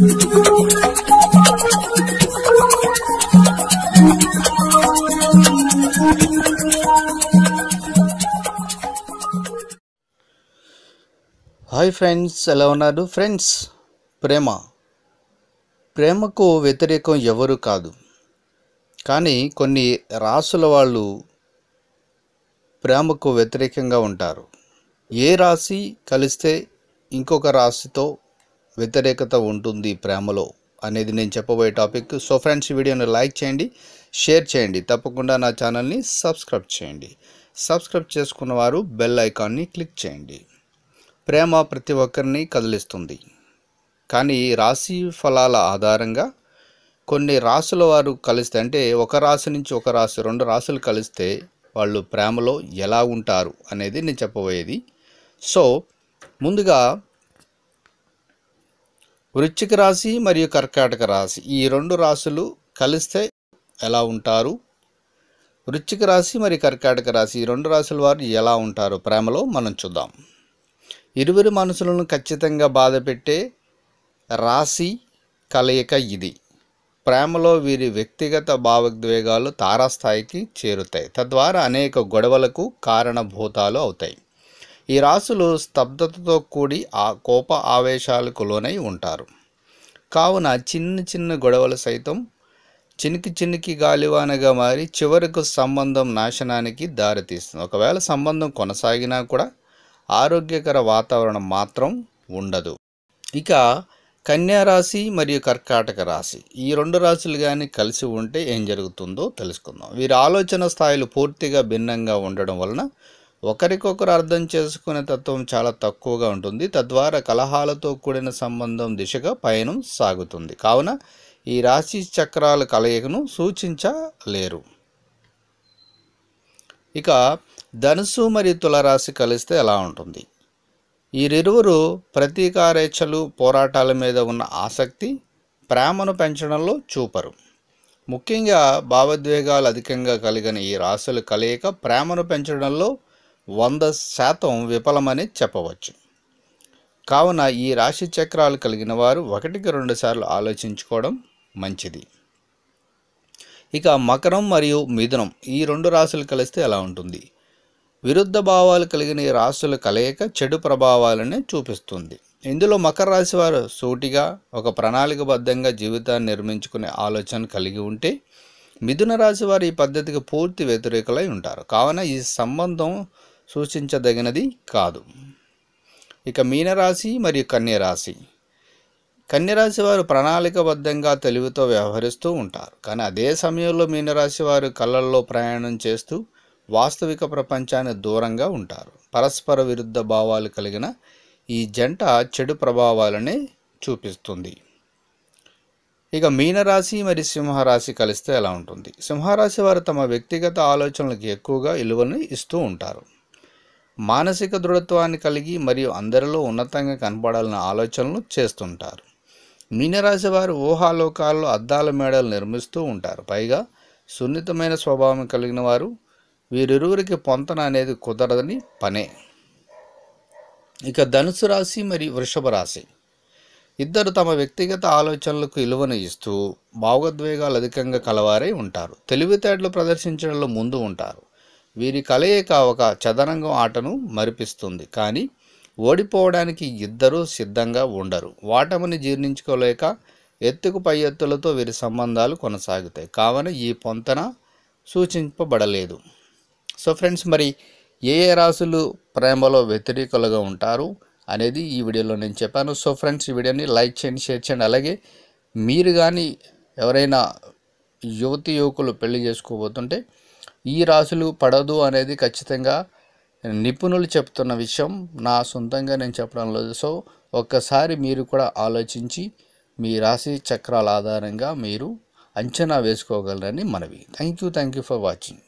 Hi friends ఎలా ఉన్నారు? Friends ప్రేమ. ప్రేమకు వ్యతిరేకం ఎవరు కాదు. కానీ కొన్ని రాసుల వాళ్ళు ప్రేమకు వ్యతిరేకంగా ఉంటారు. ఏ రాశి కలిస్తే ఇంకొక రాశితో వ్యతిరేకత ఉంటుంది ప్రేమలో అనేది నేను చెప్పబోయే టాపిక్. సో ఫ్రెండ్స్ ఈ వీడియోని లైక్ చేయండి షేర్ చేయండి తప్పకుండా నా ఛానల్ని సబ్స్క్రైబ్ చేయండి. సబ్స్క్రైబ్ చేసుకున్న వారు బెల్ ఐకాన్ని క్లిక్ చేయండి. ప్రేమ ప్రతి ఒక్కరిని కదిలిస్తుంది. కానీ రాశి ఫలాల ఆధారంగా కొన్ని రాసుల వారు కలిస్తే అంటే ఒక రాశి నుంచి ఒక రాశి రెండు రాసులు కలిస్తే వాళ్ళు ప్రేమలో ఎలా ఉంటారు అనేది నేను చెప్పబోయేది. సో ముందుగా వృశ్చిక రాశి మరియు కర్కాటక రాశి. ఈ రెండు రాశులు కలిస్తే ఎలా ఉంటారు? వృశ్చిక రాశి మరియు కర్కాటక రాశి ఈ రెండు రాశుల వారు ఎలా ఉంటారు? ప్రేమలో మనం చూద్దాం. ఇరువురి మనసులను ఖచ్చితంగా బాధపెట్టే రాశి కలయిక ఇది. ప్రేమలో వీరి వ్యక్తిగత భావోద్వేగాలు తారాస్థాయికి చేరుతాయి. తద్వారా అనేక గొడవలకు కారణభూతాలు అవుతాయి. ఈ రాశులు స్తబ్దతతో కూడి ఆ కోప ఆవేశాలకు లోనై ఉంటారు. కావున చిన్న చిన్న గొడవలు సైతం చినికి చినికి గాలివానగా మారి చివరకు సంబంధం నాశనానికి దారితీస్తుంది. ఒకవేళ సంబంధం కొనసాగినా కూడా ఆరోగ్యకర వాతావరణం మాత్రం ఉండదు. ఇక కన్యా రాశి మరియు కర్కాటక రాశి. ఈ రెండు రాశులు కానీ కలిసి ఉంటే ఏం జరుగుతుందో తెలుసుకుందాం. వీరి ఆలోచన స్థాయిలు పూర్తిగా భిన్నంగా ఉండడం వలన ఒకరికొకరు అర్థం చేసుకునే తత్వం చాలా తక్కువగా ఉంటుంది. తద్వారా కలహాలతో కూడిన సంబంధం దిశగా పయనం సాగుతుంది. కావున ఈ రాశి చక్రాల కలయికను సూచించలేరు. ఇక ధనుసు మరియు తులరాశి కలిస్తే ఎలా ఉంటుంది? వీరిరువురు ప్రతీకారేచ్ఛలు పోరాటాల మీద ఉన్న ఆసక్తి ప్రేమను పెంచడంలో చూపరు. ముఖ్యంగా భావోద్వేగాలు అధికంగా కలిగిన ఈ రాశుల కలయిక ప్రేమను పెంచడంలో వంద శాతం విఫలమని చెప్పవచ్చు. కావున ఈ రాశి చక్రాలు కలిగిన వారు ఒకటికి రెండు సార్లు ఆలోచించుకోవడం మంచిది. ఇక మకరం మరియు మిథునం ఈ రెండు రాశులు కలిస్తే ఎలా ఉంటుంది? విరుద్ధ భావాలు కలిగిన ఈ రాశుల కలయిక చెడు ప్రభావాలనే చూపిస్తుంది. ఇందులో మకర రాశి వారు సూటిగా ఒక ప్రణాళికబద్ధంగా జీవితాన్ని నిర్మించుకునే ఆలోచన కలిగి ఉంటే మిథున రాశి వారు ఈ పద్ధతికి పూర్తి వ్యతిరేకులై ఉంటారు. కావున ఈ సంబంధం సూచించదగినది కాదు. ఇక మీనరాశి మరియు కన్యరాశి. కన్యరాశి వారు ప్రణాళికబద్ధంగా తెలివితో వ్యవహరిస్తూ ఉంటారు. కానీ అదే సమయంలో మీనరాశి వారు కళ్ళల్లో ప్రయాణం చేస్తూ వాస్తవిక ప్రపంచాన్ని దూరంగా ఉంటారు. పరస్పర విరుద్ధ భావాలు కలిగిన ఈ జంట చెడు ప్రభావాలనే చూపిస్తుంది. ఇక మీనరాశి మరియు సింహరాశి కలిస్తే ఎలా ఉంటుంది? సింహరాశి వారు తమ వ్యక్తిగత ఆలోచనలకు ఎక్కువగా విలువను ఇస్తూ ఉంటారు. మానసిక దృఢత్వాన్ని కలిగి మరియు అందరిలో ఉన్నతంగా కనపడాలన్న ఆలోచనలు చేస్తుంటారు. మీనరాశి వారు ఊహాలోకాల్లో అద్దాల మేడలు నిర్మిస్తూ ఉంటారు. పైగా సున్నితమైన స్వభావం కలిగిన వారు వీరిరువురికి పొంతన అనేది కుదరదని పనే. ఇక ధనుసు రాశి మరియు వృషభ రాశి. ఇద్దరు తమ వ్యక్తిగత ఆలోచనలకు విలువను ఇస్తూ భావోద్వేగాలు అధికంగా కలవారై ఉంటారు. తెలివితేటలు ప్రదర్శించడంలో ముందు ఉంటారు. వీరి కలయిక ఒక చదరంగం ఆటను మరిపిస్తుంది. కానీ ఓడిపోవడానికి ఇద్దరూ సిద్ధంగా ఉండరు. వాటమని జీర్ణించుకోలేక ఎత్తుకు పై ఎత్తులతో వీరి సంబంధాలు కొనసాగుతాయి. కావున ఈ పొంతన సూచింపబడలేదు. సో ఫ్రెండ్స్ మరి ఏ ఏ రాశులు ప్రేమలో వ్యతిరేకులుగా ఉంటారు అనేది ఈ వీడియోలో నేను చెప్పాను. సో ఫ్రెండ్స్ ఈ వీడియోని లైక్ చేయండి షేర్ చేయండి. అలాగే మీరు కానీ ఎవరైనా యువతి యువకులు పెళ్ళి చేసుకోబోతుంటే ఈ రాశులు పడదు అనేది ఖచ్చితంగా నిపుణులు చెప్తున్న విషయం. నా సొంతంగా నేను చెప్పడం లేదు. సో ఒక్కసారి మీరు కూడా ఆలోచించి మీ రాశి చక్రాల ఆధారంగా మీరు అంచనా వేసుకోగలరని మనవి. Thank you. Thank you for watching.